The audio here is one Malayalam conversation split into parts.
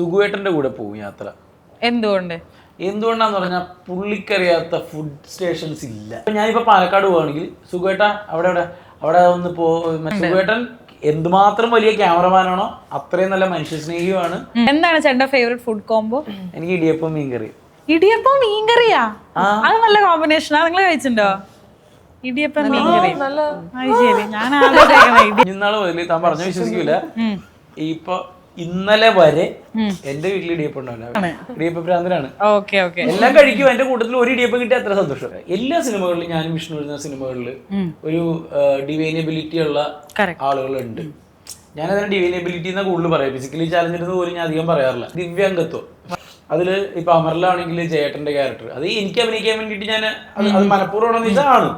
സുഖുവേട്ടന്റെ കൂടെ പോകും യാത്ര. എന്തുകൊണ്ട്? എന്തുകൊണ്ടാന്ന് പറഞ്ഞാൽ പുള്ളിക്കറിയാത്ത ഫുഡ് സ്റ്റേഷൻസ് ഇല്ല. ഇപ്പൊ ഞാനിപ്പോ പാലക്കാട് പോവാണെങ്കിൽ സുഖേട്ട അവിടെ അവിടെ അവിടെ ഒന്ന് പോ സുഖേട്ടൻ എന്തുമാത്രം വലിയ ക്യാമറമാനാണോ അത്രയും നല്ല മനുഷ്യ സ്നേഹിയുമാണ്. എന്താണ് ചേട്ടന്റെ ഫേവറേറ്റ് ഫുഡ് കോംബോ എനിക്ക് ഇടിയപ്പം മീൻകറി. ഇടിയപ്പം മീൻകറിയാ? അത് നല്ല കോമ്പിനേഷൻ നിങ്ങൾ കഴിച്ചിട്ടുണ്ടോ? ഇടിയപ്പം മീൻകറി. ഞാൻ ഇന്നാൾ മുതൽ താൻ പറഞ്ഞു വിശ്വസിക്കൂല. ഇപ്പൊ ഇന്നലെ വരെ എന്റെ വീട്ടിൽ ഇടിയപ്പം ഉണ്ടാവില്ല. ഇടിയപ്പ ഭ്രാന്തനാണ് എല്ലാം കഴിക്കും. എന്റെ കൂട്ടത്തിൽ ഒരു ഇടിയപ്പം കിട്ടിയ അത്ര സന്തോഷം. എല്ലാ സിനിമകളിലും ഞാനും വിഷ്ണു എഴുതുന്ന സിനിമകളിൽ ഒരു ഡിവൈനബിലിറ്റി ഉള്ള. ആളുകളുണ്ട്. ഞാനതിന് ഡിവൈനബിലിറ്റി എന്നാ കൂടുതൽ പറയാം ഫിസിക്കലി ചാലഞ്ച് എന്ന് പോലും ഞാൻ അധികം പറയാറില്ല. ദിവ്യാംഗത്വം. അതിൽ ഇപ്പൊ അമറിലാണെങ്കിൽ ജയേട്ടന്റെ ക്യാരക്ടർ അത് എനിക്ക് അഭിനയിക്കാൻ വേണ്ടിയിട്ട് ഞാൻ അത് അത് മനഃപൂർവമാണെന്ന് വെച്ചാൽ ആണ്.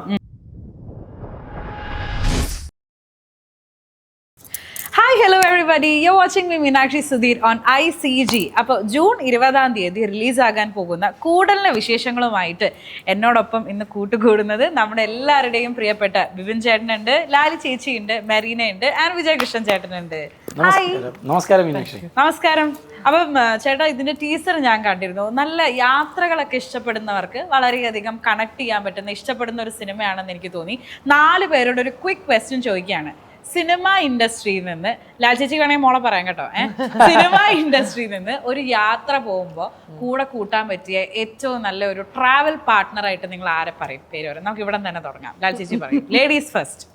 Hello everybody you watching me Meenakshi Sudheer on I C G അപ്പോൾ ജൂൺ ഇരുപതാം തീയതി റിലീസാകാൻ പോകുന്ന കൂടലിന് വിശേഷങ്ങളുമായിട്ട് എന്നോടൊപ്പം ഇന്ന് കൂട്ടുകൂടുന്നത് നമ്മുടെ എല്ലാവരുടെയും പ്രിയപ്പെട്ട ബിപിൻ ചേട്ടനുണ്ട് ലാലി ചേച്ചിയുണ്ട് മെറീനയുണ്ട് ആൻഡ് വിജയകൃഷ്ണൻ ചേട്ടനുണ്ട്. നമസ്കാരം. നമസ്കാരം മീനാക്ഷി. നമസ്കാരം. അപ്പം ചേട്ടാ ഇതിന്റെ ടീസർ ഞാൻ കണ്ടിരുന്നു. നല്ല യാത്രകളൊക്കെ ഇഷ്ടപ്പെടുന്നവർക്ക് വളരെയധികം കണക്ട് ചെയ്യാൻ പറ്റുന്ന ഇഷ്ടപ്പെടുന്ന ഒരു സിനിമയാണെന്ന് എനിക്ക് തോന്നി. നാല് പേരോട് ഒരു ക്വിക്ക് ക്വസ്റ്റ്യൻ ചോദിക്കുകയാണ്. സിനിമ ഇൻഡസ്ട്രിയിൽ നിന്ന് ലാൽ ചേച്ചി വേണമെങ്കിൽ മോളെ പറയാം കേട്ടോ ഏഹ് സിനിമ ഇൻഡസ്ട്രിയിൽ നിന്ന് ഒരു യാത്ര പോകുമ്പോൾ കൂടെ കൂട്ടാൻ പറ്റിയ ഏറ്റവും നല്ല ഒരു ട്രാവൽ പാർട്ട്ണറായിട്ട് നിങ്ങൾ ആരെ പറയും? പേര് പറയും. നമുക്ക് ഇവിടെ തന്നെ തുടങ്ങാം. ലാൽ ചേച്ചി പറയും. ലേഡീസ് ഫസ്റ്റ്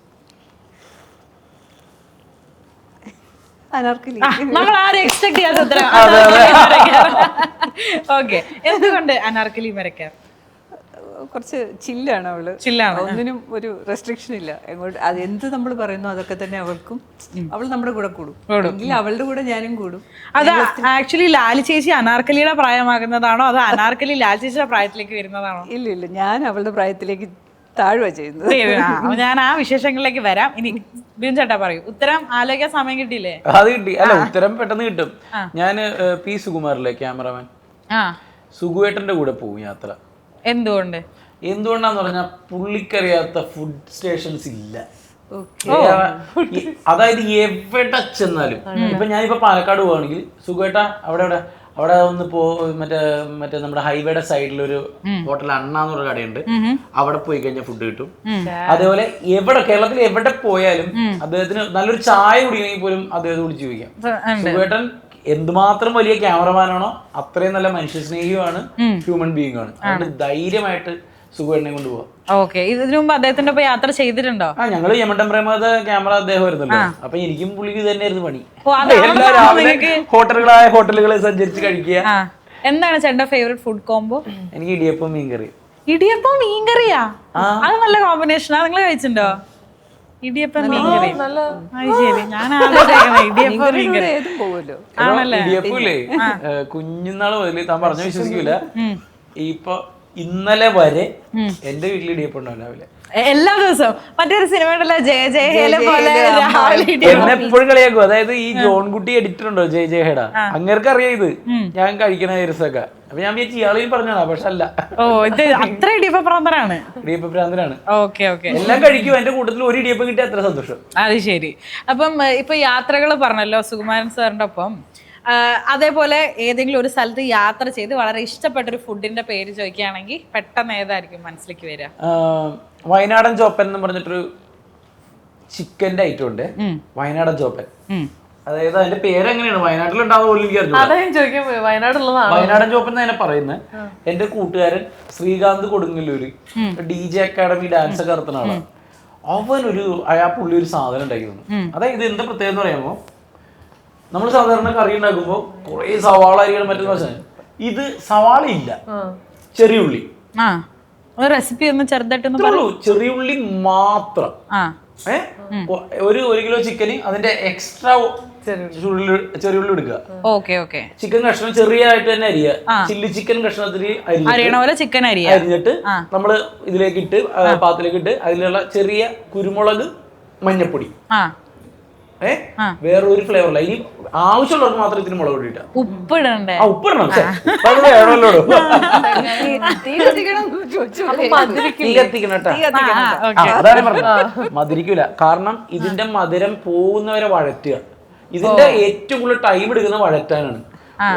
അനാർക്കലി നമ്മൾ ആരും എക്സ്പെക്ട് ചെയ്യാത്ത ഉത്തരം? ഓക്കെ. എന്തുകൊണ്ട് അനാർക്കലി മരക്കാർ കുറച്ച് ചില്ലാണ് അവൾ. ചില്ലാണ് ഒന്നിനും ഒരു റെസ്ട്രിക്ഷൻ ഇല്ല. എങ്ങോട്ട് അത് എന്ത് നമ്മൾ പറയുന്നു അതൊക്കെ തന്നെ അവൾക്കും അവൾ നമ്മുടെ കൂടെ കൂടും. എങ്കിൽ അവളുടെ കൂടെ ഞാനും കൂടും. അത് ആക്ച്വലി ലാൽ ചേച്ചി അനാർക്കലിയുടെ പ്രായമാകുന്നതാണോ? അതോ അനാർക്കലി ലാൽ ചേച്ചിയുടെ പ്രായത്തിലേക്ക് വരുന്നതാണോ? ഇല്ല ഇല്ല. ഞാൻ അവളുടെ പ്രായത്തിലേക്ക് താഴുക ചെയ്യുന്നത്. ഞാൻ ആ വിശേഷങ്ങളിലേക്ക് വരാം. ഇനി ബിൻ ചേട്ടാ പറയൂ. ഉത്തരം ആലോചിക്കാൻ സമയം കിട്ടിയില്ലേ? അത് കിട്ടി. അല്ല ഉത്തരം പെട്ടെന്ന് കിട്ടും. ഞാൻ പി സുകുമാറിലെ ക്യാമറമാൻ. സുഗുവേട്ടന്റെ കൂടെ പോകും യാത്ര. എന്തുകൊണ്ട്? എന്തുകൊണ്ടാന്ന് പറഞ്ഞാൽ പുള്ളിക്കറിയാത്ത ഫുഡ് സ്റ്റേഷൻസ് ഇല്ല. അതായത് എവിടെ ചെന്നാലും. ഇപ്പൊ ഞാനിപ്പോ പാലക്കാട് പോവാണെങ്കിൽ സുഖേട്ട അവിടെ അവിടെ അവിടെ ഒന്ന് പോ മറ്റേ മറ്റേ നമ്മുടെ ഹൈവേയുടെ സൈഡിൽ ഒരു ഹോട്ടൽ അണ്ണ എന്ന് പറഞ്ഞ കടയുണ്ട് അവിടെ പോയി കഴിഞ്ഞാൽ ഫുഡ് കിട്ടും. അതേപോലെ എവിടെ കേരളത്തിൽ എവിടെ പോയാലും അദ്ദേഹത്തിന് നല്ലൊരു ചായ കുടിക്കണമെങ്കിൽ പോലും അദ്ദേഹത്തെ വിളിച്ചു ചോദിക്കാം സുഖേട്ടൻ എന്തുമാത്രം വലിയ ക്യാമറമാനാണോ അത്രയും നല്ല മനുഷ്യ സ്നേഹിയുമാണ് ഹ്യൂമൻ ബീങ് ആണ്. അതുകൊണ്ട് ധൈര്യമായിട്ട് സുഖേട്ടനെ കൊണ്ടുപോകാം ഓക്കെ. ഇതിനു മുമ്പ് അദ്ദേഹത്തിന്റെ ഒപ്പം യാത്ര ചെയ്തിട്ടുണ്ടോ? ആ ഞങ്ങൾ യമണ്ടം പ്രേമത ക്യാമറ അദ്ദേഹം വരുന്നല്ലോ അപ്പൊ എനിക്കും പുള്ളിക്ക് തന്നെയായിരുന്നു പണി. ഹോട്ടലുകളായ ഹോട്ടലുകളിൽ സഞ്ചരിച്ച് കഴിക്കുക. എന്താണ് ചേട്ടന്റെ ഫേവറേറ്റ് ഫുഡ് കോംബോ എനിക്ക് ഇടിയപ്പം മീൻകറി. ഇടിയപ്പം മീൻകറിയാ? അത് നല്ല കോമ്പിനേഷനാ നിങ്ങൾ കഴിച്ചിട്ടുണ്ടോ? ഇടിയപ്പം മീൻകറി അത് ശരി ഞാൻ ആലോചിക്കണേ ഇടിയപ്പം. മീൻകറി ഏതും പോകുമല്ലോ ആണല്ലേ? ഇടിയപ്പല്ലേ കുഞ്ഞുനാൾ മുതൽ താൻ പറഞ്ഞു വിശ്വസിക്കൂല. ഇപ്പൊ ഇന്നലെ വരെ എന്റെ വീട്ടിൽ ഇടിയപ്പം ഉണ്ടാവില്ല രാവിലെ. എല്ലാ ദിവസവും. മറ്റൊരു സിനിമ ഉണ്ടല്ലോ ജയ ജയ ഹേല പോലെ എപ്പോഴും കളിയാക്കും. അതായത് ഈ ജോൺകുട്ടി എഡിറ്റർ ഉണ്ടോ ജയ ജയ ഹേട? അങ്ങേർക്ക് അറിയാം ഇത്. ഞാൻ കഴിക്കണ ദിവസമൊക്കെ. അപ്പൊ ഞാൻ വിചാരിച്ചു ഇയാളെയും പറഞ്ഞതാ പക്ഷെ അല്ല. ഓ ഇത് അത്ര ഇടിയപ്പ പ്രാന്തരാണ് ഇടിയപ്പ പ്രാന്തരാണ് ഓക്കെ ഓക്കെ. എല്ലാം കഴിക്കും. എന്റെ കൂട്ടത്തിൽ ഒരു ഇടിയപ്പം കിട്ടിയ അത്ര സന്തോഷം. അത് ശരി. അപ്പം ഇപ്പൊ യാത്രകൾ പറഞ്ഞല്ലോ സുകുമാരൻ സാറിന്റെ ഒപ്പം. അതേപോലെ ഏതെങ്കിലും ഒരു സ്ഥലത്ത് യാത്ര ചെയ്ത് വളരെ ഇഷ്ടപ്പെട്ട ഒരു ഫുഡിന്റെ പേര് ചോദിക്കുകയാണെങ്കിൽ പെട്ടെന്ന് ഏതായിരിക്കും മനസ്സിലേക്ക് വരിക? വയനാടൻ ചോപ്പൻ എന്ന് പറഞ്ഞിട്ടൊരു ചിക്കന്റെ ഐറ്റം ഉണ്ട്. വയനാടൻ ചോപ്പൻ. അതായത് അതിന്റെ പേര് എങ്ങനെയാണ് വയനാട്ടിൽ ഉണ്ടാവുന്ന പോലും എനിക്ക് വയനാടൻ ചോപ്പൻ തന്നെ പറയുന്നത്. എന്റെ കൂട്ടുകാരൻ Srikanth Kodungallur D J academy dance ഒക്കെ നടത്തുന്ന ആളാണ്. അവൻ ഒരു അയാ പുള്ളി ഒരു സാധനം ഉണ്ടാക്കി തന്നു അതായത് എന്താ പ്രത്യേകത എന്ന് പറയുമ്പോ നമ്മൾ സാധാരണ കറി ഉണ്ടാക്കുമ്പോ കുറെ സവാള അരികൾ മറ്റൊരു പ്രശ്നം ഇത് സവാള ഇല്ല ചെറിയ ഉള്ളി. ആ. ഒരു റെസിപ്പി ഒന്ന് ഉള്ളൂ. ചെറിയ ഉള്ളി മാത്രം. ആ. ഒരു ഒരു കിലോ ചിക്കന് അതിന്റെ എക്സ്ട്രാ ചെറിയ ഉള്ളി. എടുക്കുക. Okay okay. ചിക്കൻ കഷ്ണം ചെറിയതായിട്ട് തന്നെ അരിയുക. ചില്ലി ചിക്കൻ അറിയണ പോലെ ചിക്കൻ അരിയ അരിഞ്ഞിട്ട് നമ്മൾ ഇതിലേക്ക് ഇട്ട് പാത്രത്തിലേക്ക് ഇട്ട് അതിലുള്ള ചെറിയ കുരുമുളക് മഞ്ഞപ്പൊടി. ഏ? വേറെ ഒരു ഫ്ലേവർ ഇല്ല. ഇനി ആവശ്യമുള്ളവർക്ക് മാത്രം ഇതിന് മുളക് പൊടി ഇട്ടാ ഉപ്പിടണ്ടേ? ആ ഉപ്പിടണം. തീ കത്തിക്കണം അതാണ് പറഞ്ഞത്. മധുരിക്കൂല. കാരണം ഇതിന്റെ മധുരം പോകുന്നവരെ വഴറ്റുക. ഇതിന്റെ ഏറ്റവും കൂടുതൽ ടൈം എടുക്കുന്ന വഴറ്റാനാണ്.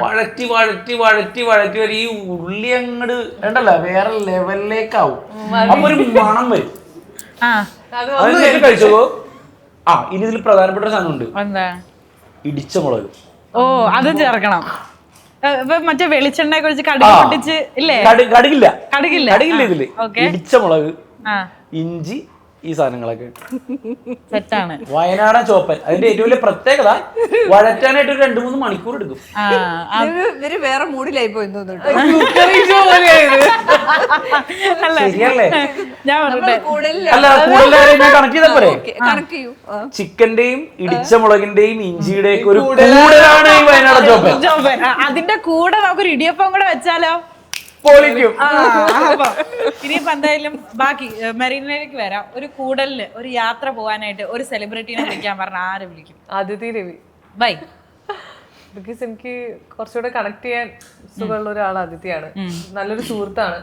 വഴറ്റി വഴറ്റി വഴറ്റി വഴറ്റി വരെ ഈ ഉള്ളി അങ്ങട് വേണ്ടല്ല വേറെ ലെവലിലേക്കാവും അപ്പൊ ഒരു മണം വരും. ആ അത് അത് നേരിട്ട് കഴിച്ചോ ആ ഇനി ഇതിൽ പ്രധാനപ്പെട്ട ഒരു സാധനമുണ്ട് എന്താ? ഇടിച്ച മുളക്. ഓ അത് ചേർക്കണം. ഇപ്പൊ മറ്റേ വെളിച്ചെണ്ണയെ കുറിച്ച് കടുക്. പൊട്ടിച്ച് ഇല്ലേ? കടുകില്ല. കടുകില്ല. കടുകില്ല ഇതിൽ. ഇടിച്ച മുളക് ഇഞ്ചി ഈ സാധനങ്ങളൊക്കെ. സെറ്റാണ്. വയനാടൻ ചോപ്പൻ. അതിന്റെ ഏറ്റവും വലിയ പ്രത്യേകത വഴറ്റാനായിട്ട് ഒരു രണ്ടു മൂന്ന് മണിക്കൂർ എടുക്കും. ഇവർ വേറെ മൂഡിലായി പോയി? ശരിയല്ലേ? ചിക്കന്റെയും ഇടിച്ച മുളകിന്റെയും ഇഞ്ചിയുടെയും ഒരു കൂടുതലാണ്. ഈ വയനാടൻ അതിന്റെ കൂടെ നമുക്കൊരു ഇടിയപ്പം കൂടെ വെച്ചാലോ? പൊളിക്കും. ഇനിയിപ്പോ എന്തായാലും ബാക്കി മെറീനയിലേക്ക് വരാം. ഒരു കൂടലിൽ ഒരു യാത്ര പോകാനായിട്ട് ഒരു സെലിബ്രിറ്റീനെ വിളിക്കാൻ പറഞ്ഞ ആരെ വിളിക്കും? അതിഥി രവി. ബൈ. ബിക്കോസ് എനിക്ക് കുറച്ചുകൂടെ കണക്ട് ചെയ്യാൻ സുഖമുള്ള ഒരാൾ അതിഥിയാണ് നല്ലൊരു സുഹൃത്താണ്.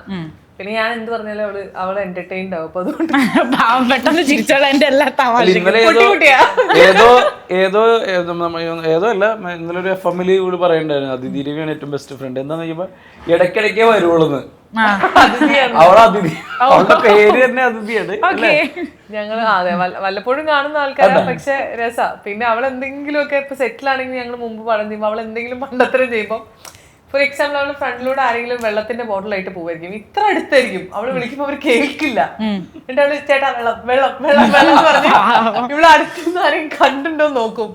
പിന്നെ ഞാൻ എന്ത് പറഞ്ഞാലും അവൾ അവൾ എന്റർടൈൻഡ് ആവും. അപ്പൊ അതുകൊണ്ട് പാവം പെട്ടെന്ന് ചിരിച്ചോളാം. എന്റെ എല്ലാ ഇന്നലെ ഏതോ ഏതോ ഏതോ ഏതോ നമ്മ- ഏതോ അല്ല മ- ഇന്നലെ ഒരു എഫ് എമ്മിൽ കൂടി പറയണ്ടായിരുന്നു. അതിഥി രവിയാണ് ഏറ്റവും ബെസ്റ്റ് ഫ്രണ്ട് എന്താന്ന് ചോദിക്കുമ്പോ ഇടയ്ക്കിടയ്ക്കേ വരുവുള്ളൂ അവളെ അതിഥി. അവളുടെ പേര് തന്നെ അതിഥിയാണ് ഞങ്ങൾ അതെ വല്ല- വല്ലപ്പോഴും കാണുന്ന ആൾക്കാരാണ് പക്ഷെ രസ. പിന്നെ അവൾ എന്തെങ്കിലും ഒക്കെ ഇപ്പൊ സെറ്റിൽ ആണെങ്കിൽ ഞങ്ങൾ മുമ്പ് പറഞ്ഞു അവൾ എന്തെങ്കിലും പണ്ടത്തരം ചെയ്യുമ്പോൾ ഫോർ എക്സാമ്പിൾ അവൾ ഫ്രണ്ടിലൂടെ ആരെങ്കിലും വെള്ളത്തിന്റെ ബോട്ടിലായിട്ട് പോവായിരിക്കും ഇത്ര അടുത്തായിരിക്കും. അവൾ വിളിക്കുമ്പോൾ അവർ കേൾക്കില്ല. എന്നിട്ട് അവൾ ചേട്ടാ വെള്ളം വെള്ളം വെള്ളം വെള്ളം പറഞ്ഞു ഇവിടെ അടുത്തുനിന്ന് ആരെങ്കിലും കണ്ടുണ്ടോ നോക്കും.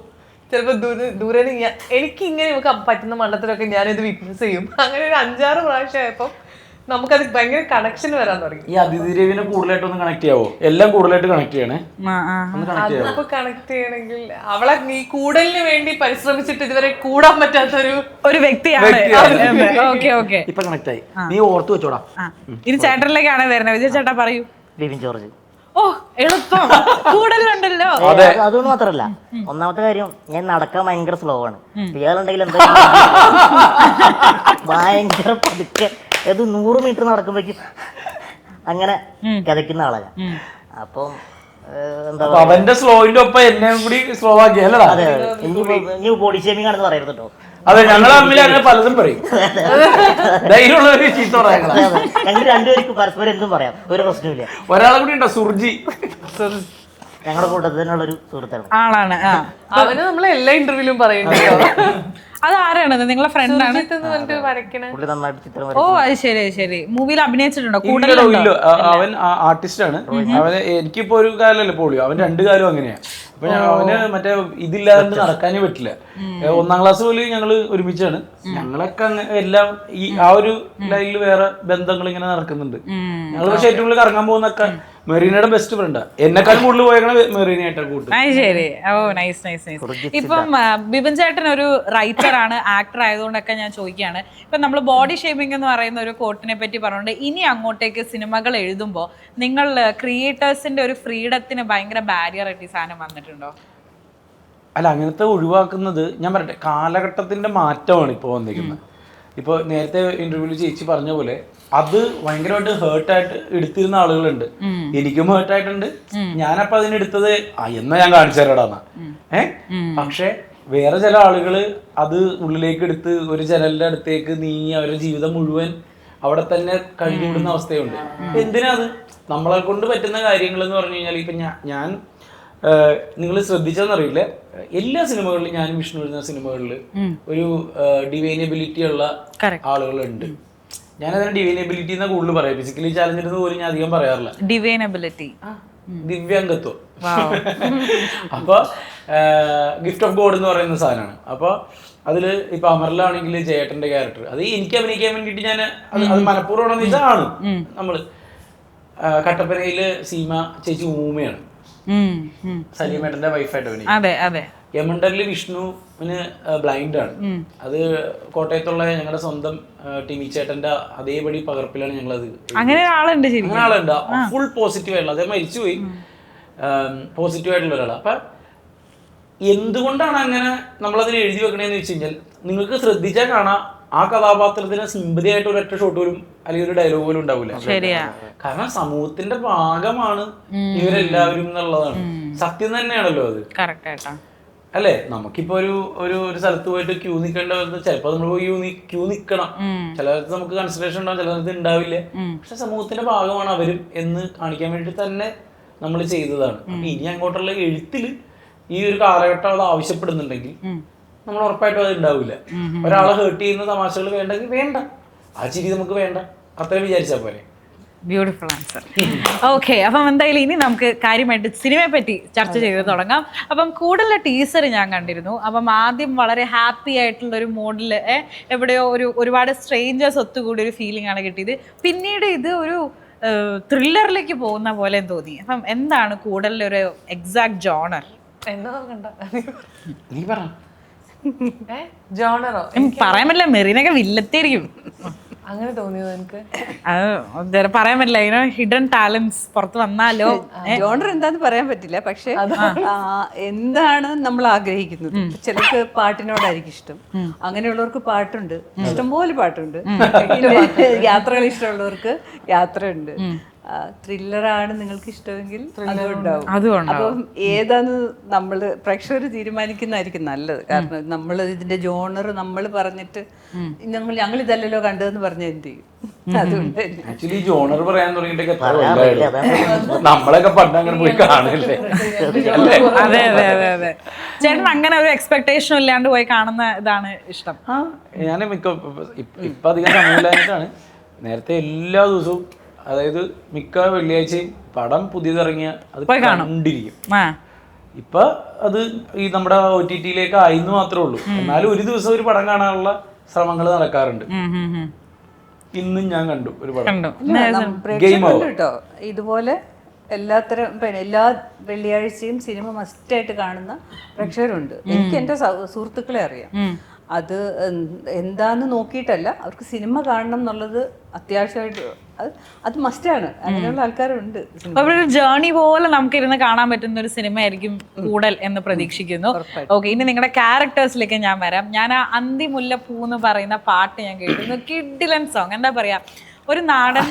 ചിലപ്പോ ദൂരെ ദൂരെ എനിക്ക് ഇങ്ങനെ പറ്റുന്ന മണ്ടത്തിലൊക്കെ ഞാനിത് വിറ്റ്നസ് ചെയ്യും. അങ്ങനെ ഒരു അഞ്ചാറ് പ്രാവശ്യം ആയപ്പോ നമുക്കത് ഭയങ്കര കണക്ഷൻ വരാൻ തുടങ്ങി. ഈ അതിഥി രവിനെ കൂടുതലായിട്ട് ഒന്ന് കണക്ട് ചെയ്യാവോ? എല്ലാം കൂടുതലായിട്ട് കണക്ട് ചെയ്യണേ. ഒന്ന് കണക്ട് ചെയ്യാവോ? അതിപ്പോ കണക്ട് ചെയ്യണമെങ്കിൽ അവളെ നീ കൂടലിന് വേണ്ടി പരിശ്രമിച്ചിട്ട് ഇതുവരെ കൂടാൻ പറ്റാത്ത ഒരു ഒരു വ്യക്തിയാണ്. Okay okay. ഇപ്പൊ കണക്ട് ആയി. നീ ഓർത്തു വെച്ചോടാ. ഇനി ചേട്ടനിലേക്കാണ് വരുന്നത്. വിജയ ചേട്ടാ പറയൂ. Living George. ഓ എളുപ്പം. കൂടുതലുണ്ടല്ലോ അത്. മാത്രല്ല. ഒന്നാമത്തെ കാര്യം ഞാൻ നടക്കാൻ ഭയങ്കര സ്ലോ ആണ്. ഇയാളുണ്ടെങ്കിൽ എന്താ ഭയങ്കര പതുക്കെ ഏത് നൂറ് മീറ്റർ നടക്കുമ്പോഴേക്കും അങ്ങനെ കിതയ്ക്കുന്ന ആളാ ഞാൻ. അപ്പം എന്താ അവന്റെ സ്ലോയിന്റെ ഒപ്പം എന്നെ കൂടി സ്ലോ ആക്കി അല്ലടാ അതെ ഇനി ബോഡി ഷേമിംഗ് ആണെന്ന് പറയരുത് കേട്ടോ. അതെ ഞങ്ങൾ തമ്മിൽ അങ്ങനെ പലതും പറയും. ധൈര്യമുള്ളവര് ചീത്ത പറയാം ഞങ്ങൾ രണ്ടുപേർക്കും പരസ്പരം എന്തും പറയാം. ഒരു പ്രശ്നമില്ല ഒരാളെ കൂടി ഉണ്ടോ സുർജി? ഞങ്ങളുടെ കൂട്ടത്തിനുള്ള ഒരു സുഹൃത്താണ്. ആളാണ് അവന് നമ്മൾ എല്ലാ ഇന്റർവ്യൂലും പറയുന്നുണ്ടോ അത് ആരാണ് നിങ്ങളെ ഫ്രണ്ടാണ് പറഞ്ഞിട്ട് വരയ്ക്കണേ. പുള്ളി നന്നായിട്ട് ചിത്രം ഓ അത് ശരി ശരി. മൂവിയിൽ അഭിനയിച്ചിട്ടുണ്ടോ? കൂടുതലുണ്ടോ അവൻ ആർട്ടിസ്റ്റ് ആണ്. അവൻ എനിക്കിപ്പോ ഒരു കാലല്ലേ പോളിയോ. അവൻ രണ്ട് കാലം അങ്ങനെയാ. അപ്പൊ ഞാൻ- അവന് മറ്റേ ഇതില്ലാതെ നടക്കാനേ പറ്റില്ല. ഒന്നാം ക്ലാസ് പോലും ഞങ്ങൾ ഒരുമിച്ചാണ്. ഞങ്ങളൊക്കെ അങ്ങ് എല്ലാം ഈ ആ ഒരു ലൈനിൽ വേറെ ബന്ധങ്ങൾ ഇങ്ങനെ നടക്കുന്നുണ്ട് ഞങ്ങൾ പക്ഷെ ഏറ്റവും കൂടുതൽ കറങ്ങാൻ പോകുന്നൊക്കെ മെറീനയുടെ ബെസ്റ്റ് ഫ്രണ്ടാ എന്നെക്കാളും കൂടുതൽ പോയേക്കണ മെറീനയായിട്ട് കൂട്ടും അത് ശരി. ഓ നൈസ് നൈസ് നൈസ് ഇപ്പം ബിബിൻ ബിപിൻ ചേട്ടൻ ഒരു റൈറ്റർ ആണ് ആക്ടർ ആയതുകൊണ്ടൊക്കെ ഞാൻ ചോദിക്കുകയാണ്. ഇപ്പം നമ്മൾ ബോഡി ഷേപ്പിംഗ് എന്ന് പറയുന്ന ഒരു കോട്ടിനെ പറ്റി പറഞ്ഞുകൊണ്ട് ഇനി അങ്ങോട്ടേക്ക് സിനിമകൾ എഴുതുമ്പോൾ നിങ്ങൾ ക്രിയേറ്റേഴ്സിന്റെ ഒരു ഫ്രീഡത്തിന് ഭയങ്കര ബാരിയർ ആയിട്ട് ഈ സാധനം വന്നിട്ടുണ്ടോ. അല്ല അങ്ങനത്തെ ഒഴിവാക്കുന്നത് ഞാൻ പറയട്ടെ കാലഘട്ടത്തിന്റെ മാറ്റമാണ് ഇപ്പോൾ വന്നിരിക്കുന്നത്. ഇപ്പോൾ നേരത്തെ ഇന്റർവ്യൂവിൽ ചേച്ചി പറഞ്ഞ പോലെ അത് ഭയങ്കരമായിട്ട് ഹേർട്ടായിട്ട് എടുത്തിരുന്ന ആളുകളുണ്ട്. എനിക്കും ഹേർട്ടായിട്ടുണ്ട് ഞാനപ്പോൾ അതിനെടുത്തത് ആ എന്നാ ഞാൻ കാണിച്ചു തരാടാന്ന. ഏ? പക്ഷെ വേറെ ചില ആളുകൾ അത് ഉള്ളിലേക്ക് എടുത്ത് ഒരു ജനലിന്റെ അടുത്തേക്ക് നീങ്ങി അവരുടെ ജീവിതം മുഴുവൻ അവിടെ തന്നെ കഴിഞ്ഞുവിടുന്ന അവസ്ഥയുണ്ട്. എന്തിനാ അത്? നമ്മളെ കൊണ്ട് പറ്റുന്ന കാര്യങ്ങൾ എന്ന് പറഞ്ഞു കഴിഞ്ഞാൽ ഇപ്പൊ ഞാൻ നിങ്ങൾ ശ്രദ്ധിച്ചെന്നറിയില്ല എല്ലാ സിനിമകളിലും ഞാനും വിഷ്ണു എഴുതുന്ന സിനിമകളിൽ ഒരു ഡിവൈനബിലിറ്റി ഉള്ള ആളുകളുണ്ട്. ഞാൻ അതിനെ ഡിവൈനബിലിറ്റി എന്നാ കൂടുതൽ പറയാം ഫിസിക്കലി ചാലഞ്ച് എന്ന് പോലും ഞാൻ അധികം പറയാറില്ല. ഡിവൈനബിലിറ്റി ദിവ്യാംഗത്വം. അപ്പൊ ഗിഫ്റ്റ് ഓഫ് ഗോഡ് എന്ന് പറയുന്ന സാധനമാണ്. അപ്പൊ അതിൽ ഇപ്പൊ അമറിലാണെങ്കിൽ ജയേട്ടന്റെ ക്യാരക്ടർ അത് എനിക്ക് അഭിനയിക്കാൻ വേണ്ടിയിട്ട് ഞാൻ അത് മനഃപൂർവമാണെന്ന് വെച്ചാണ് നമ്മൾ കട്ടപ്പനയിൽ സീമ ചേച്ചി ഊമയാണ്. സലീമേട്ടന്റെ വൈഫായിട്ട് അഭിനയിക്കും. അതെ അതെ. യമണ്ടറിൽ വിഷ്ണുവിന് ബ്ലൈൻഡ് ആണ്. അത് കോട്ടയത്തുള്ള ഞങ്ങളുടെ സ്വന്തം ആ, ടിമി ചേട്ടന്റെ അതേപടി പകർപ്പിലാണ് ഞങ്ങളത് അങ്ങനെ ഒരാളുണ്ട് ശരി അങ്ങനെ ആളുണ്ട് ഫുൾ പോസിറ്റീവ് ആയിട്ടുള്ള അദ്ദേഹം മരിച്ചുപോയി. പോസിറ്റീവ് ആയിട്ടുള്ള ഒരാളാണ് അപ്പൊ എന്തുകൊണ്ടാണ് അങ്ങനെ നമ്മളതിൽ എഴുതി വെക്കണേന്ന് വെച്ച് കഴിഞ്ഞാൽ നിങ്ങൾക്ക് ശ്രദ്ധിച്ചാൽ കാണാം ആ കഥാപാത്രത്തിന് സിമ്പതി ആയിട്ട് ഒരൊറ്റ ഷോട്ട് വരും അല്ലെങ്കിൽ ഒരു ഡയലോഗ് പോലും ഉണ്ടാവില്ല കാരണം സമൂഹത്തിന്റെ ഭാഗമാണ് ഇവരെല്ലാവരും എന്നുള്ളതാണ്. സത്യം തന്നെയാണല്ലോ അത്. അല്ലേ? നമുക്കിപ്പോ ഒരു ഒരു ഒരു സ്ഥലത്ത് പോയിട്ട് ക്യൂ നിൽക്കേണ്ട ചിലപ്പോൾ നമ്മൾ ക്യൂ ക്യൂ നിൽക്കണം സ്ഥലത്ത് നമുക്ക് കൺസിഡറേഷൻ ഉണ്ടാവും ചില സ്ഥലത്ത് ഉണ്ടാവില്ല പക്ഷെ സമൂഹത്തിന്റെ ഭാഗമാണ് അവരും എന്ന് കാണിക്കാൻ വേണ്ടി തന്നെ നമ്മൾ ചെയ്തതാണ്. അപ്പൊ ഇനി അങ്ങോട്ടുള്ള എഴുത്തിൽ ഈ ഒരു കാലഘട്ടം അത് ആവശ്യപ്പെടുന്നുണ്ടെങ്കിൽ നമ്മൾ ഉറപ്പായിട്ടും അത് ഉണ്ടാവില്ല ഒരാളെ ഹേർട്ട് ചെയ്യുന്ന തമാശകൾ വേണ്ടെങ്കിൽ വേണ്ട. ആ ചിരി നമുക്ക് വേണ്ട. അത്രയും വിചാരിച്ചാൽ പോരെ. ബ്യൂട്ടിഫുൾ ആൻസർ ഓക്കെ അപ്പം എന്തായാലും ഇനി നമുക്ക് കാര്യമായിട്ട് സിനിമയെ പറ്റി ചർച്ച ചെയ്ത് തുടങ്ങാം. അപ്പം കൂടുതൽ ടീസർ ഞാൻ കണ്ടിരുന്നു. അപ്പം ആദ്യം വളരെ ഹാപ്പി ആയിട്ടുള്ള ഒരു മോഡിൽ എവിടെയോ ഒരു ഒരുപാട് സ്ട്രേഞ്ചേഴ്സ് ഒത്തുകൂടി ഒരു ഫീലിംഗ് ആണ് കിട്ടിയത്. പിന്നീട് ഇത് ഒരു ത്രില്ലറിലേക്ക് പോകുന്ന പോലെ തോന്നി. അപ്പം എന്താണ് കൂടുതലൊരു എക്സാക്ട് ജോണർ എന്താ നീ പറ. ജോണറോ പറയാൻ പറ്റില്ല. മെറീനൊക്കെ വില്ലത്തായിരിക്കും. അങ്ങനെ തോന്നിയത് എനിക്ക് അത് പറയാൻ പറ്റില്ല. ഇങ്ങനെ ഹിഡൻ ടാലൻസ് പുറത്ത് വന്നാലോ? ജോണർ എന്താന്ന് പറയാൻ പറ്റില്ല. പക്ഷെ എന്താണ് നമ്മൾ ആഗ്രഹിക്കുന്നത്? ചിലർക്ക് പാട്ടിനോടായിരിക്കും ഇഷ്ടം. അങ്ങനെയുള്ളവർക്ക് പാട്ടുണ്ട്. ഇഷ്ടംപോലെ പാട്ടുണ്ട്. യാത്രകൾ ഇഷ്ടമുള്ളവർക്ക് യാത്രയുണ്ട്. ത്രില്ലറാണ് നിങ്ങൾക്ക് ഇഷ്ടമെങ്കിൽ അതുണ്ടാവും അതും ഉണ്ടാവും. അപ്പം ഏതാന്ന് നമ്മൾ പ്രേക്ഷകർ തീരുമാനിക്കുന്നതായിരിക്കും നല്ലത്. കാരണം നമ്മൾ ഇതിന്റെ ജോണർ നമ്മൾ പറഞ്ഞിട്ട് ഞങ്ങൾ ഞങ്ങൾ ഇതല്ലല്ലോ കണ്ടതെന്ന് പറഞ്ഞ എന്ത് ചെയ്യും? അതുകൊണ്ട് ആക്ച്വലി ജോണർ പറയാൻ തുടങ്ങിയിട്ടൊക്കെ. നമ്മളൊക്കെ പണ്ട് അങ്ങനെ പോയി കാണില്ലേ അല്ലേ? അതെ അതെ അതെ അതെ ചേട്ടൻ അങ്ങനെ ഒരു എക്സ്പെക്ടേഷൻ ഇല്ലാണ്ട് പോയി കാണുന്ന ഇതാണ് ഇഷ്ടം. ഞാൻ മിക്ക ഇപ്പ- ഇപ്പൊ അധികം സമയമില്ലാഞ്ഞിട്ടാണ്. നേരത്തെ എല്ലാ ദിവസവും അതായത് മിക്ക വെള്ളിയാഴ്ചയും പടം പുതിയതിറങ്ങിയ അത് കണ്ടിരിക്കും. ആ. ഇപ്പൊ അത് ഈ നമ്മുടെ ഒ ടി ടിയിലേക്ക് ആയിന്ന് മാത്രമേ ഉള്ളൂ. എന്നാലും ഒരു ദിവസം ഒരു പടം കാണാനുള്ള ശ്രമങ്ങൾ നടക്കാറുണ്ട്. ഇന്നും ഞാൻ കണ്ടു ഒരു പടം. കണ്ടു. കേട്ടോ ഇതുപോലെ എല്ലാത്തരം പിന്നെ എല്ലാ വെള്ളിയാഴ്ചയും സിനിമ മസ്റ്റായിട്ട് കാണുന്ന പ്രേക്ഷകരുണ്ട്. എനിക്ക് എന്റെ സൗ- സുഹൃത്തുക്കളെ അറിയാം. അത് എന്ത് എന്താന്ന് നോക്കിയിട്ടല്ല. അവർക്ക് സിനിമ കാണണം എന്നുള്ളത് അത്യാവശ്യമായിട്ട് അത് അത് മസ്റ്റാണ് അങ്ങനെയുള്ള ആൾക്കാരുണ്ട്. അപ്പൊ ഒരു ജേർണി പോലെ നമുക്ക് ഇരുന്ന് കാണാൻ പറ്റുന്ന ഒരു സിനിമ ആയിരിക്കും കൂടൽ എന്ന് പ്രതീക്ഷിക്കുന്നു. ഓക്കെ ഇനി നിങ്ങളുടെ ക്യാരക്ടേഴ്സിലേക്ക് ഞാൻ വരാം. ഞാൻ ആ അന്തി മുല്ലപ്പൂ എന്ന് പറയുന്ന പാട്ട് ഞാൻ കേട്ടിരുന്നു. കിഡിലൻ സോങ് എന്താ പറയാ? ഒരു നാടൻ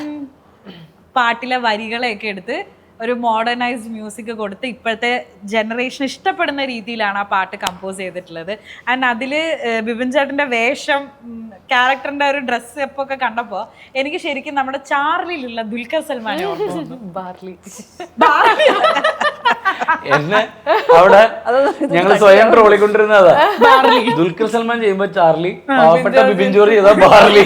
പാട്ടിലെ വരികളെയൊക്കെ എടുത്ത് ഒരു മോഡേണൈസ്ഡ് മ്യൂസിക് കൊടുത്ത് ഇപ്പോഴത്തെ ജനറേഷൻ ഇഷ്ടപ്പെടുന്ന രീതിയിലാണ് ആ പാട്ട് കമ്പോസ് ചെയ്തിട്ടുള്ളത്. ആൻഡ് അതിൽ ബിപിൻ ചേട്ടന്റെ വേഷം ക്യാരക്ടറിന്റെ ഒരു ഡ്രസ്സ് ഒക്കെ കണ്ടപ്പോൾ എനിക്ക് ശരിക്കും നമ്മുടെ ചാർലിയിലുള്ള ദുൽഖർ സൽമാൻ. ബാർലി. എന്നെ അവിടെ ഞങ്ങൾ സ്വയം ട്രോളിക്കൊണ്ടിരുന്നതാ. ദുൽഖർ സൽമാൻ ചെയ്യുമ്പോ ചാർലി പാവപ്പെട്ട ബിപിൻ ജോറി ചെയ്താ ബാർലി.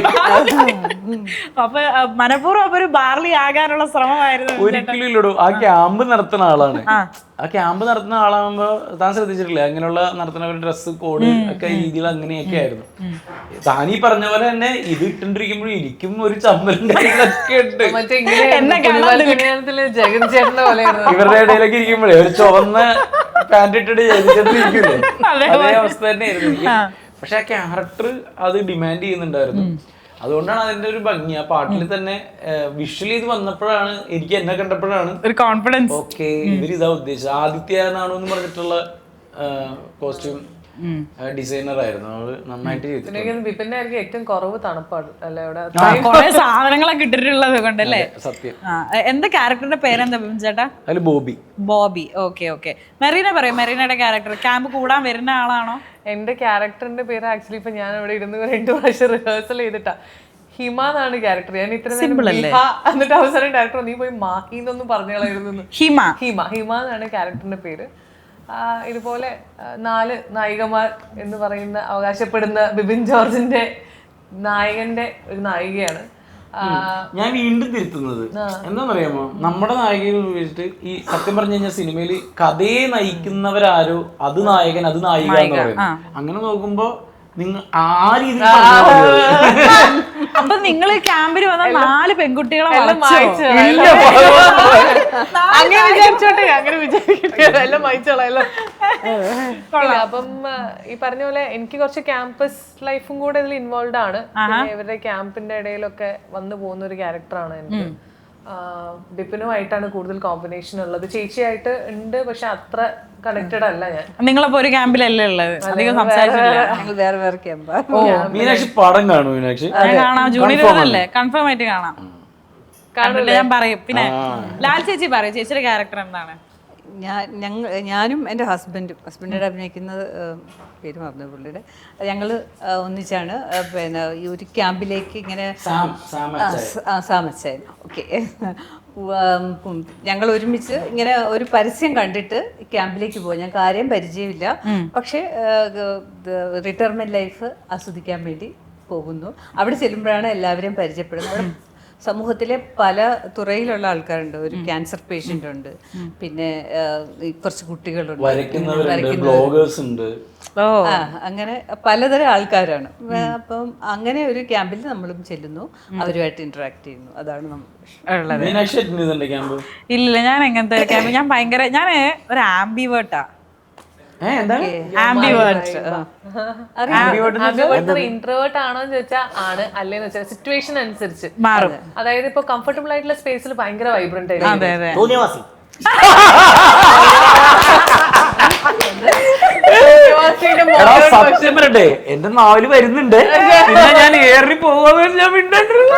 അപ്പൊ മനഃപൂർവം അപ്പൊ ഒരു ബാർലി ആകാനുള്ള ശ്രമമായിരുന്നു ഒരിക്കലും ഇല്ലടോ ആ ക്യാമ്പ് നടത്തുന്ന ആളാണ്. ആ. ക്യാമ്പ് നടത്തുന്ന ആളാകുമ്പോ താൻ ശ്രദ്ധിച്ചിട്ടില്ല? അങ്ങനെയുള്ള നടത്തുന്ന ഡ്രസ്സ് കോഡ് ഒക്കെ രീതികൾ അങ്ങനെയൊക്കെ ആയിരുന്നു. താൻ ഈ പറഞ്ഞ പോലെ തന്നെ ഇത് ഇട്ടിരിക്കുമ്പോഴും എനിക്കും ഒരു ഉണ്ട്. ഇവരുടെ ഇടയിലൊക്കെ ഇരിക്കുമ്പോഴേ ഒരു ചുവന്ന പാന്റ് ഇട്ടിട്ട് ജഗൻചേട്ടനിരിക്കില്ലേ അതേ അവസ്ഥ തന്നെയായിരുന്നു പക്ഷെ ആ ക്യാരക്ടർ അത് ഡിമാൻഡ് ചെയ്യുന്നുണ്ടായിരുന്നു. അതുകൊണ്ടാണ് അതിന്റെ ഒരു ഭംഗി. ആ പാട്ടിൽ തന്നെ വിഷ്വലി ഇത് വന്നപ്പോഴാണ് എനിക്ക് എന്നെ കണ്ടപ്പോഴാണ് ഒരു കോൺഫിഡൻസ് ഓക്കെ ഇവരിതാ ഉദ്ദേശിച്ചത്. ആദിത്യ എന്നാണോ എന്ന് പറഞ്ഞിട്ടുള്ള കോസ്റ്റ്യൂം ഡിസൈനർ ആയിരുന്നു. അവൾ നന്നായിട്ട് ബിപിന്റെ ആയിരിക്കും ഏറ്റവും കുറവ് തണുപ്പാണ്. അല്ലെ അവിടെ? സാധനങ്ങളൊക്കെ ഇട്ടിട്ടുള്ളത് കൊണ്ടല്ലേ സത്യം. എന്താ ക്യാരക്ടറിന്റെ പേരെന്താ ബിപിൻ ചേട്ടാ? അതിൽ Bobby. Bobby. Okay okay. Marina പറയും മെറീനയുടെ ക്യാരക്ടർ ക്യാമ്പ് കൂടാൻ വരുന്ന ആളാണോ? എന്റെ ക്യാരക്ടറിന്റെ പേര് ആക്ച്വലി ഇപ്പൊ ഞാൻ അവിടെ ഇരുന്ന് രണ്ടു പ്രാവശ്യം റിഹേഴ്സൽ ചെയ്തിട്ടാ. ഹിമ എന്നാണ് ക്യാരക്ടർ ഞാൻ ഇത്ര നേരം ഹിമ എന്നിട്ട് അവസാനം ഡയറക്ടർ നീ പോയി മാഹി എന്നൊന്നും പറഞ്ഞു കളയരുതെന്ന്. ഹിമ. ഹിമ. ഹിമ എന്നാണ് ക്യാരക്ടറിന്റെ പേര്. ഇതുപോലെ നാല് നായികമാർ എന്ന് പറയുന്ന അവകാശപ്പെടുന്ന ബിബിൻ ജോർജിന്റെ നായകന്റെ ഒരു നായികയാണ്. ഞാൻ വീണ്ടും തിരുത്തുന്നത്. എന്താണെന്നറിയാമോ? നമ്മുടെ നായകനെ ഉപയോഗിച്ചിട്ട് ഈ സത്യം പറഞ്ഞു കഴിഞ്ഞാൽ സിനിമയിൽ കഥയെ നയിക്കുന്നവരാരോ അത് നായകൻ അത് നായിക എന്ന് പറയുന്നത്. അങ്ങനെ നോക്കുമ്പോ നിങ്ങൾ ആ രീതിയിൽ അത്. അപ്പൊ നിങ്ങൾ ക്യാമ്പിൽ വന്ന നാല് പെൺകുട്ടികളെ വളച്ചോ? അങ്ങനെ വിചാരിച്ചോട്ടെ അങ്ങനെ വിചാരിക്കട്ടെ. എല്ലാം അപ്പം ഈ പറഞ്ഞ പോലെ എനിക്ക് കുറച്ച് ക്യാമ്പസ് ലൈഫും കൂടെ ഇതിൽ ഇൻവോൾവ് ആണ്. ഇവരുടെ ക്യാമ്പിന്റെ ഇടയിലൊക്കെ വന്നു പോകുന്ന ഒരു ക്യാരക്ടറാണ് എനിക്ക്. ബിപിനുമായിട്ടാണ് കൂടുതൽ കോമ്പിനേഷൻ ഉള്ളത്. ചേച്ചിയായിട്ട് ഉണ്ട് പക്ഷെ അത്ര കണക്റ്റഡ് അല്ല ഞാൻ. നിങ്ങളപ്പോ ഒരു ക്യാമ്പിലല്ലേ ഉള്ളത്? അധികം സംസാരിച്ചില്ല ഞങ്ങൾ വേറെ വേറെ ക്യാമ്പാ മീനാക്ഷി പടം കാണും മീനാക്ഷി. ഞാൻ കാണാം. ജൂനിയർ അല്ലേ കൺഫേം ആയിട്ട് കാണാം. കണ്ടില്ല ഞാൻ പറയും. പിന്നെ ലാൽ ചേച്ചി പറയും. ചേച്ചിയുടെ ക്യാരക്ടർ എന്താണ്? ഞാൻ ഞങ്ങൾ ഞാനും എന്റെ ഹസ്ബൻഡും ഹസ്ബൻഡായിട്ട് അഭിനയിക്കുന്നത് പേര് മറന്നു പുള്ളിയുടെ. ഞങ്ങൾ ഒന്നിച്ചാണ് പിന്നെ ഈ ഒരു ക്യാമ്പിലേക്ക് ഇങ്ങനെ സാമച്ചായൻ ഓക്കെ ഞങ്ങൾ ഒരുമിച്ച് ഇങ്ങനെ ഒരു പരസ്യം കണ്ടിട്ട് ക്യാമ്പിലേക്ക് പോകും ഞാൻ കാര്യം പരിചയമില്ല. പക്ഷെ റിട്ടയർമെന്റ് ലൈഫ് ആസ്വദിക്കാൻ വേണ്ടി പോകുന്നു. അവിടെ ചെല്ലുമ്പോഴാണ് എല്ലാവരെയും പരിചയപ്പെടുന്നത്. അവിടെ സമൂഹത്തിലെ പല തുറയിലുള്ള ആൾക്കാരുണ്ട്. ഒരു ക്യാൻസർ പേഷ്യന്റ് ഉണ്ട്. പിന്നെ കുറച്ച് കുട്ടികളുണ്ട്. വരയ്ക്കുന്നവരുണ്ട് ബ്ലോഗേഴ്സ് ഉണ്ട്. ഓ. അങ്ങനെ പലതരം ആൾക്കാരാണ്. അപ്പം അങ്ങനെ ഒരു ക്യാമ്പിൽ നമ്മളും ചെല്ലുന്നു. അവരുമായിട്ട് ഇന്ററാക്ട് ചെയ്യുന്നു. അതാണ് ഉള്ളത്. ക്യാമ്പ്? ഇല്ല ഞാൻ എങ്ങനത്തെ ക്യാമ്പ്? ഞാൻ ഭയങ്കര ഞാൻ ഒരു ആംബിവേർട്ടാ ഏ എന്താണ്? ആംബിവേർട്ട് ഇന്റർവേർട്ട് ആണോ എന്ന് ചോദിച്ചാൽ ആണ്. അല്ലേന്ന് വെച്ചാൽ സിറ്റുവേഷൻ അനുസരിച്ച്. മാറും. അതായത് ഇപ്പൊ കംഫർട്ടബിൾ ആയിട്ടുള്ള സ്പേസിൽ ഭയങ്കര വൈബ്രന്റ് ആയിരിക്കും. സത്യം പറയട്ടെ എന്റെ നാവിൽ വരുന്നുണ്ട്. പിന്നെ ഞാൻ ഏറി പോവാന്ന് ഞാൻ മിണ്ടണ്ടിരുന്നു.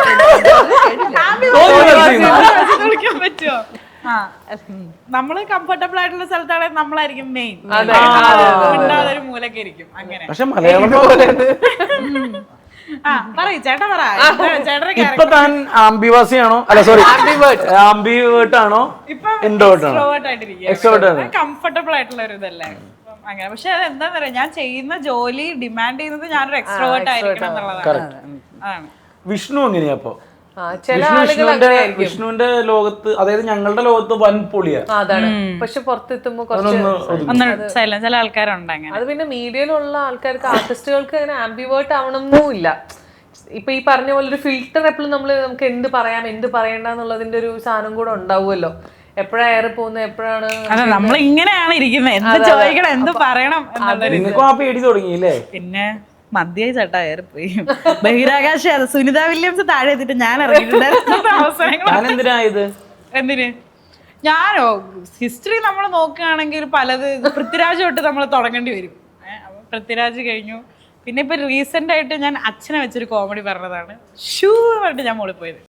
നമ്മൾ കംഫർട്ടബിൾ ആയിട്ടുള്ള സ്ഥലത്താണെങ്കിൽ നമ്മളായിരിക്കും മെയിൻ ഒരു മൂലക്കെ ഇരിക്കും അങ്ങനെ. പക്ഷെ മലയാളം ആ പറയ് ചേട്ടാ പറ. ഇപ്പൊ താൻ ആംബിവാസിയാണോ അല്ല സോറി ആംബിവേർട്ട് ആണോ ഇൻഡോവേർട്ട് ആണോ. ആണ്. കംഫർട്ടബിൾ ആയിട്ടുള്ള ഒരു ഇതല്ലേ. അങ്ങനെ. പക്ഷെ എന്താന്ന് പറയാ ഞാൻ ചെയ്യുന്ന ജോലി ഡിമാൻഡ് ചെയ്യുന്നത് ഞാനൊരു എക്സ്ട്രോവേർട്ട് ആയിരിക്കണം എന്നുള്ളതാണ്. അതാണ്. വിഷ്ണു എങ്ങനെയാ അപ്പൊ ചില ആളുകൾ വിഷ്ണുവിന്റെ ലോകത്ത് അതായത് ഞങ്ങളുടെ ലോകത്ത് വൻ പൊളിയാണ് അതാണ്. പക്ഷെ പുറത്തെത്തുമ്പോ കുറച്ച് ചില ആൾക്കാരുണ്ട് അങ്ങനെ. അത് പിന്നെ മീഡിയയിലുള്ള ആൾക്കാർക്ക് ആർട്ടിസ്റ്റുകൾക്ക് അങ്ങനെ ആംബിവേർട്ട് ആവണമെന്നുമില്ല ഇപ്പൊ ഈ പറഞ്ഞ പോലെ ഒരു ഫിൽറ്റർ എപ്പോഴും നമ്മൾ നമുക്ക് എന്ത് പറയാം എന്ത് പറയണ്ട എന്നുള്ളതിന്റെ ഒരു സാധനം കൂടെ ഉണ്ടാവുമല്ലോ. എപ്പോഴാ ഏറെ പോകുന്നത് എപ്പോഴാണ് നമ്മൾ ഇങ്ങനെയാണ് ഇരിക്കുന്നത്. എന്ത് ചോദിക്കണം എന്ത് പറയണം ആ പേടി തുടങ്ങിയില്ലേ? പിന്നെ മദ്യായി ചേട്ടാ ഏറിപ്പോയി. ബഹിരാകാശ സുനിത വില്യംസ് താഴെ എത്തിയിട്ട് ഞാൻ ഇറങ്ങിയിട്ടുണ്ടായിരുന്നു. ഞാൻ എന്തിനാ ഇത്? എന്തിന്? ഞാനോ ഹിസ്റ്ററി നമ്മൾ നോക്കുകയാണെങ്കിൽ പലത് പൃഥ്വിരാജ് തൊട്ട് നമ്മൾ തുടങ്ങേണ്ടി വരും. പൃഥ്വിരാജ് കഴിഞ്ഞു. പിന്നെ ഇപ്പൊ റീസെന്റ് ആയിട്ട് ഞാൻ അച്ഛനെ വെച്ചൊരു കോമഡി പറഞ്ഞതാണ്. ഷൂ പറഞ്ഞിട്ട് ഞാൻ മോളിൽ പോയത്.